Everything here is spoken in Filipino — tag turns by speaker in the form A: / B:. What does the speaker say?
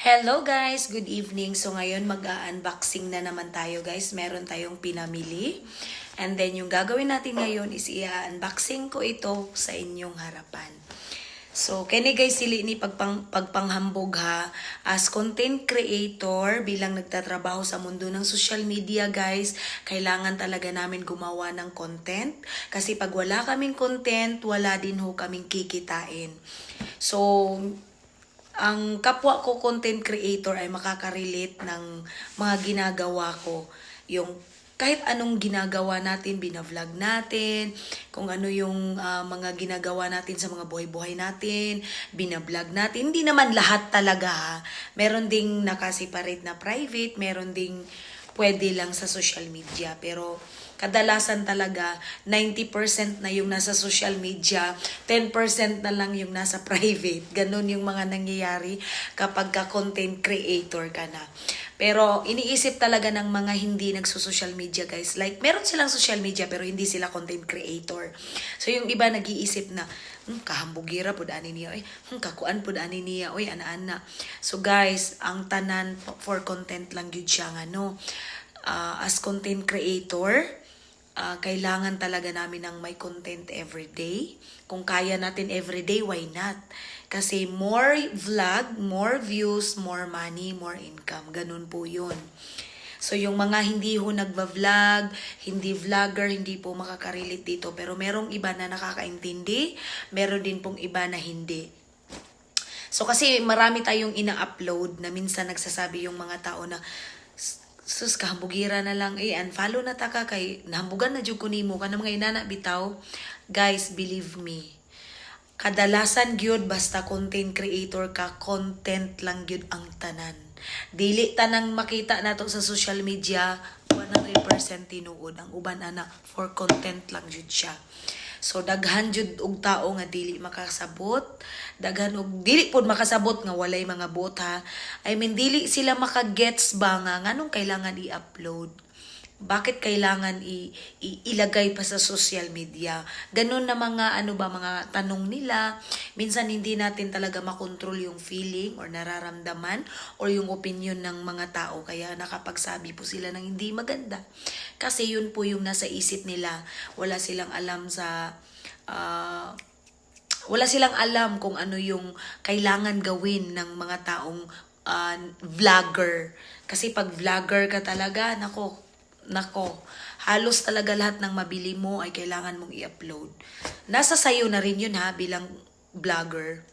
A: Hello guys! Good evening. So ngayon mag-unboxing na naman tayo guys. Meron tayong pinamili. And then yung gagawin natin ngayon is i-unboxing ko ito sa inyong harapan. So, kani guys, sili ni pagpang, pagpanghambog ha. As content creator, bilang nagtatrabaho sa mundo ng social media guys, kailangan talaga namin gumawa ng content. Kasi pag wala kaming content, wala din ho kaming kikitain. So, ang kapwa ko content creator ay makaka-relate ng mga ginagawa ko. Yung kahit anong ginagawa natin, binavlog natin, kung ano yung ah, mga ginagawa natin sa mga buhay-buhay natin, binablog natin. Hindi naman lahat talaga. Meron ding nakaseparate na private, meron ding pwede lang sa social media. Pero kadalasan talaga 90% na yung nasa social media, 10% na lang yung nasa private. Ganon yung mga nangyayari kapag ka content creator ka na. Pero iniisip talaga ng mga hindi nagso-social media guys. Like meron silang social media pero hindi sila content creator. So yung iba nag-iisip na hmm, kahambugira pud ani niya oy hmm, kakuan pud ani niya oy ana-ana so guys ang tanan for content lang gyud siya nga no Ah, as content creator ah, kailangan talaga namin ng may content every day. Kung kaya natin every day, why not? Kasi more vlog, more views, more money, more income. Ganun po yun. So yung mga hindi ho nagva-vlog, hindi vlogger, hindi po makaka-relate dito. Pero merong iba na nakakaintindi, meron din pong iba na hindi. So kasi marami tayong ina-upload na minsan nagsasabi yung mga tao na sus kahambugira na lang eh. Unfollow na ta ka kay nahambugan na jud ko nimo. Kana mga inana bitaw. Guys believe me. Kadalasan gyud basta content creator ka content lang gyud ang tanan. Dili tanang makita nato sa social media 100% tinuod ang uban ana. For content lang jud siya So daghan jud og tao nga dili makasabot, daghan og dili pud makasabot nga walay mga bot. I mean dili sila makagets ba nga nganong kailangan i-upload. Bakit kailangan i, i- ilagay pa sa social media? Ganun na mga ano ba mga tanong nila. Minsan hindi natin talaga makontrol yung feeling or nararamdaman or yung opinion ng mga tao kaya nakapagsabi po sila ng hindi maganda. Kasi yun po yung nasa isip nila. Wala silang alam sa ah, wala silang alam kung ano yung kailangan gawin ng mga taong ah, vlogger. Kasi pag vlogger ka talaga, nako, nako, halos talaga lahat ng mabili mo ay kailangan mong i-upload. Nasa sayo na rin yun ha, bilang vlogger.